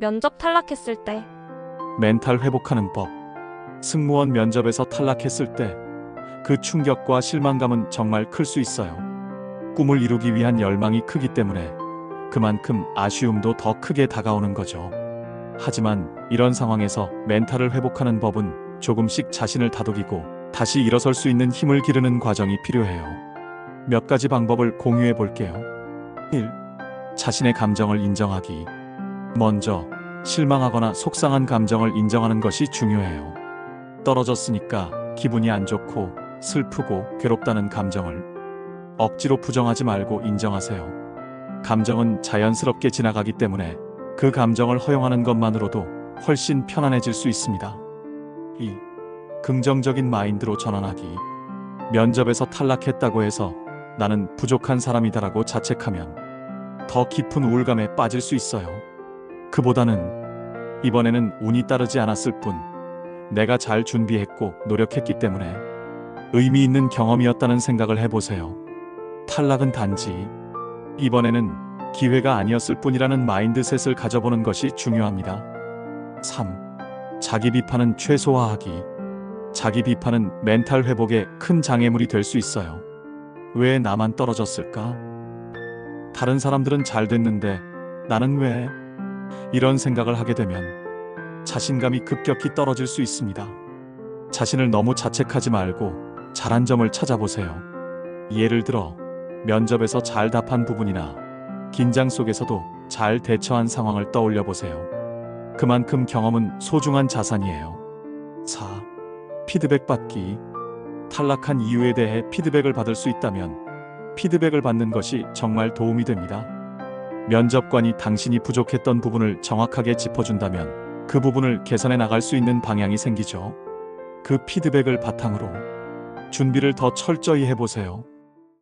면접 탈락했을 때 멘탈 회복하는 법. 승무원 면접에서 탈락했을 때 그 충격과 실망감은 정말 클 수 있어요. 꿈을 이루기 위한 열망이 크기 때문에 그만큼 아쉬움도 더 크게 다가오는 거죠. 하지만 이런 상황에서 멘탈을 회복하는 법은 조금씩 자신을 다독이고 다시 일어설 수 있는 힘을 기르는 과정이 필요해요. 몇 가지 방법을 공유해 볼게요. 1. 자신의 감정을 인정하기. 먼저 실망하거나 속상한 감정을 인정하는 것이 중요해요. 떨어졌으니까 기분이 안 좋고 슬프고 괴롭다는 감정을 억지로 부정하지 말고 인정하세요. 감정은 자연스럽게 지나가기 때문에 그 감정을 허용하는 것만으로도 훨씬 편안해질 수 있습니다. 2. 긍정적인 마인드로 전환하기. 면접에서 탈락했다고 해서 나는 부족한 사람이다라고 자책하면 더 깊은 우울감에 빠질 수 있어요. 그보다는 이번에는 운이 따르지 않았을 뿐 내가 잘 준비했고 노력했기 때문에 의미 있는 경험이었다는 생각을 해보세요. 탈락은 단지 이번에는 기회가 아니었을 뿐이라는 마인드셋을 가져보는 것이 중요합니다. 3. 자기 비판은 최소화하기. 자기 비판은 멘탈 회복에 큰 장애물이 될 수 있어요. 왜 나만 떨어졌을까? 다른 사람들은 잘 됐는데 나는 왜? 이런 생각을 하게 되면 자신감이 급격히 떨어질 수 있습니다. 자신을 너무 자책하지 말고 잘한 점을 찾아보세요. 예를 들어 면접에서 잘 답한 부분이나 긴장 속에서도 잘 대처한 상황을 떠올려 보세요. 그만큼 경험은 소중한 자산이에요. 4. 피드백 받기. 탈락한 이유에 대해 피드백을 받을 수 있다면 피드백을 받는 것이 정말 도움이 됩니다. 면접관이 당신이 부족했던 부분을 정확하게 짚어준다면 그 부분을 개선해 나갈 수 있는 방향이 생기죠. 그 피드백을 바탕으로 준비를 더 철저히 해보세요.